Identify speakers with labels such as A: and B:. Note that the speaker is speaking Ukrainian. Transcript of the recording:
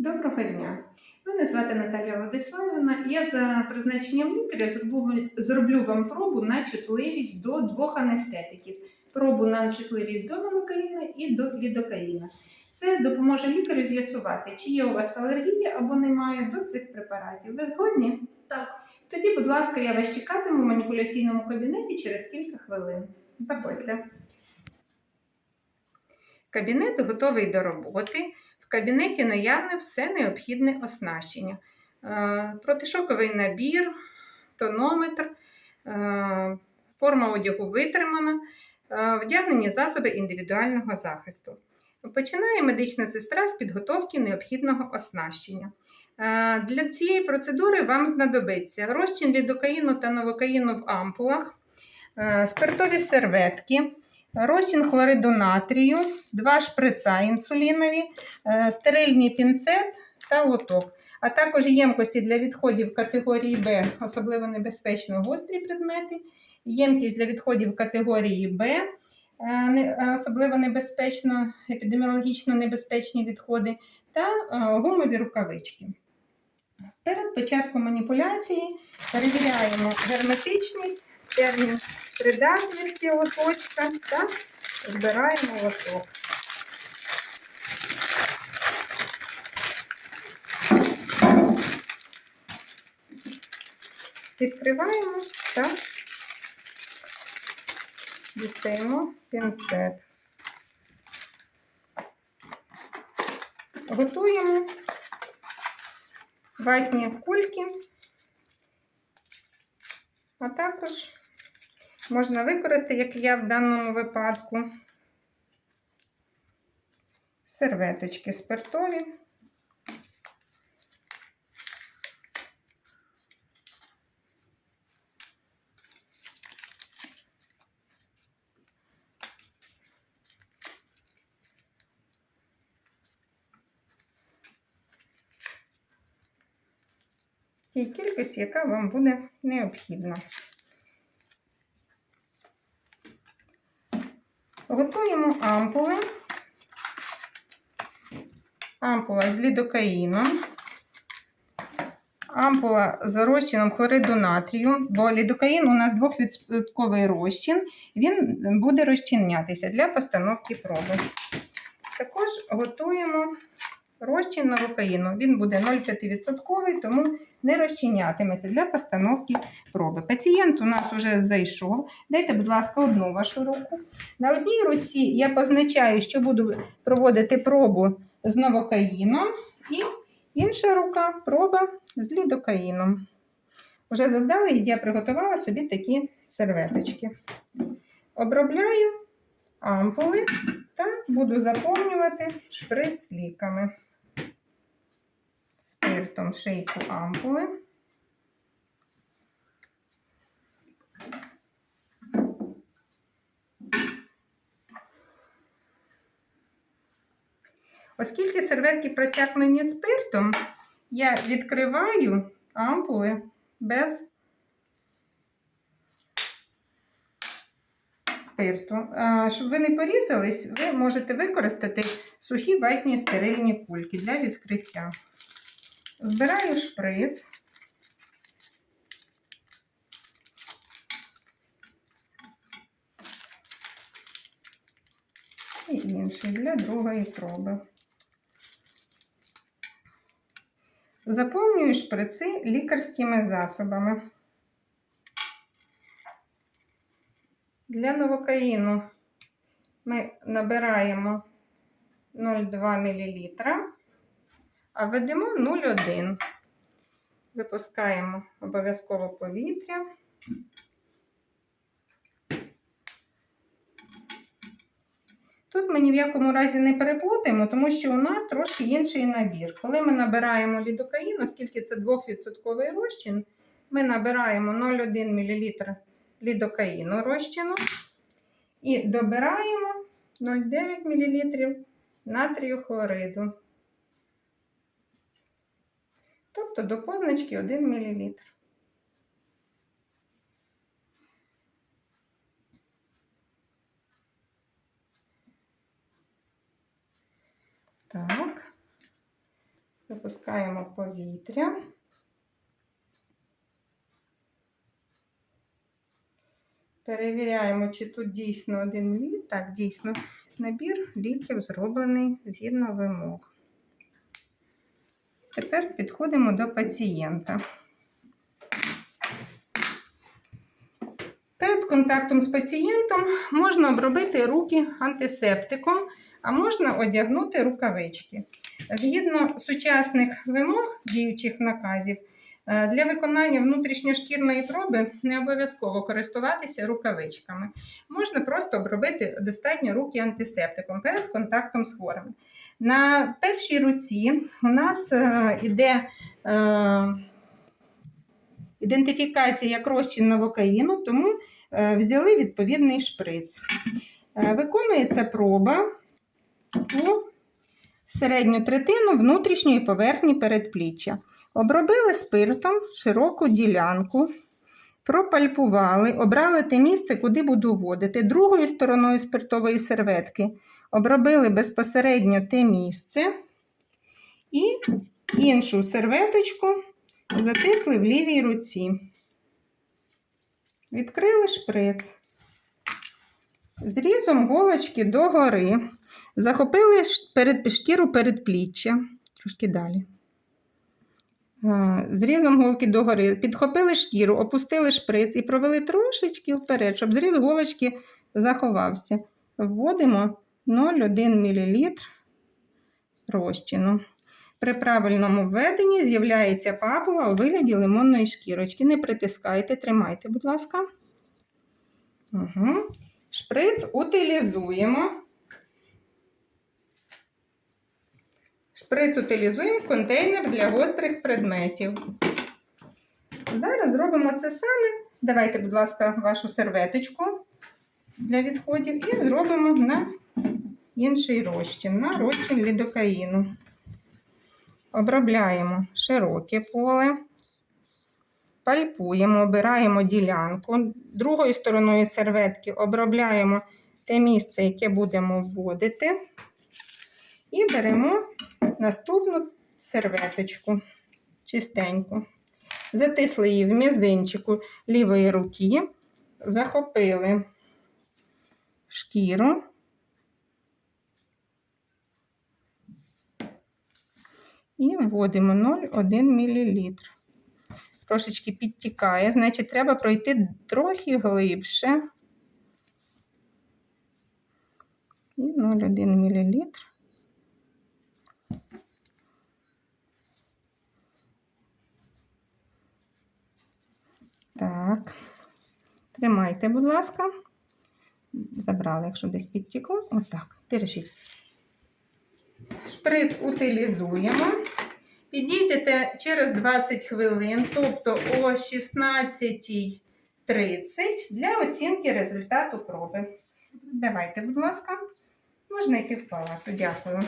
A: Доброго дня. Мене звати Наталія Владиславівна. Я за призначенням лікаря зроблю, зроблю вам пробу на чутливість до двох анестетиків. Пробу на чутливість до новокаїна і до лідокаїна. Це допоможе лікарю з'ясувати, чи є у вас алергія або немає до цих препаратів. Ви згодні?
B: Так.
A: Тоді, будь ласка, я вас чекатиму в маніпуляційному кабінеті через кілька хвилин. Заходьте. Кабінет готовий до роботи. Кабінеті наявне все необхідне оснащення. Е, Протишоковий набір, тонометр, е, форма одягу витримана, е, вдягнені засоби індивідуального захисту. Починає медична сестра з підготовки необхідного оснащення. Для цієї процедури вам знадобиться розчин лідокаїну та новокаїну в ампулах, спиртові серветки, розчин хлориду натрію, два шприца інсулінові, е, стерильний пінцет та лоток, а також ємкості для відходів категорії Б, особливо небезпечно гострі предмети, ємкість для відходів категорії Б, е, особливо небезпечно, епідеміологічно небезпечні відходи, та е, гумові рукавички. Перед початком маніпуляції перевіряємо герметичність, термін придатності лоточка та збираємо лоток. Відкриваємо та дістаємо пінцет. Готуємо ватні кульки, а також можна використати, як я в даному випадку, серветочки спиртові. тій кількості, яка вам буде необхідна. Готуємо ампули. Ампула з лідокаїном. Ампула з розчином хлориду натрію, бо лідокаїн у нас 2% розчин, він буде розчинятися для постановки проби. Також готуємо розчин новокаїну. Він буде 0,5%, тому не розчинятиметься для постановки проби. Пацієнт у нас вже зайшов. Дайте, будь ласка, одну вашу руку. На одній руці я позначаю, що буду проводити пробу з новокаїном, і інша рука проба з лідокаїном. Уже заздалегідь я приготувала собі такі серветочки. Обробляю ампули та буду заповнювати шприц ліками спиртом шийку ампули. Оскільки серветки просякнені спиртом, я відкриваю ампули без спирту. Щоб ви не порізались, ви можете використати сухі ватні стерильні кульки для відкриття. Збираю шприц. І інший для другої проби. Заповнюю шприци лікарськими засобами. Для новокаїну ми набираємо 0,2 мл а ведемо 0,1. Випускаємо обов'язково повітря. Тут ми ні в якому разі не переплутаємо, тому що у нас трошки інший набір. Коли ми набираємо лідокаїн, оскільки це 2% розчин, ми набираємо 0,1 мл лідокаїну розчину і добираємо 0,9 мл натрію хлориду. Тобто до позначки 1 мл. Так. Випускаємо повітря. Перевіряємо, чи тут дійсно один лід. Так, дійсно, набір ліків зроблений згідно вимог. Тепер підходимо до пацієнта. Перед контактом з пацієнтом можна обробити руки антисептиком, а можна одягнути рукавички. Згідно сучасних вимог діючих наказів, е, для виконання внутрішньошкірної проби не обов'язково користуватися рукавичками. Можна просто обробити достатньо руки антисептиком перед контактом з хворими. На першій руці у нас е, іде е, ідентифікація як розчин новокаїну, тому е, взяли відповідний шприц. Виконується проба у середню третину внутрішньої поверхні передпліччя. Обробили спиртом широку ділянку, пропальпували, обрали те місце, куди буду вводити. Другою стороною спиртової серветки обробили безпосередньо те місце і іншу серветочку затисли в лівій руці. Відкрили шприц. Зрізом голочки догори. Захопили перед шкіру передпліччя. Трошки далі. Е, Зрізом голки догори. Підхопили шкіру, опустили шприц і провели трошечки вперед, щоб зріз голочки заховався. Вводимо 0,1 мл розчину. При правильному введенні з'являється папула у вигляді лимонної шкірочки. Не притискайте, тримайте, будь ласка. Угу. Шприц утилізуємо. Шприц утилізуємо в контейнер для гострих предметів. Зараз зробимо це саме. Давайте, будь ласка, вашу серветочку для відходів і зробимо на інший розчин, на розчин лідокаїну. Обробляємо широке поле, пальпуємо, обираємо ділянку. Другою стороною серветки обробляємо те місце, яке будемо вводити. І беремо наступну серветочку чистеньку. Затисли її в мізинчику лівої руки, захопили шкіру. І вводимо 0,1 мл. Трошечки підтікає, значить, треба пройти трохи глибше. І 0,1 мл. Так, тримайте, будь ласка. Забрали, якщо десь підтікло. Отак, держіть. Шприц утилізуємо. Підійдете через 20 хвилин, тобто о 16.30 для оцінки результату проби. Давайте, будь ласка, можна йти в палату. Дякую.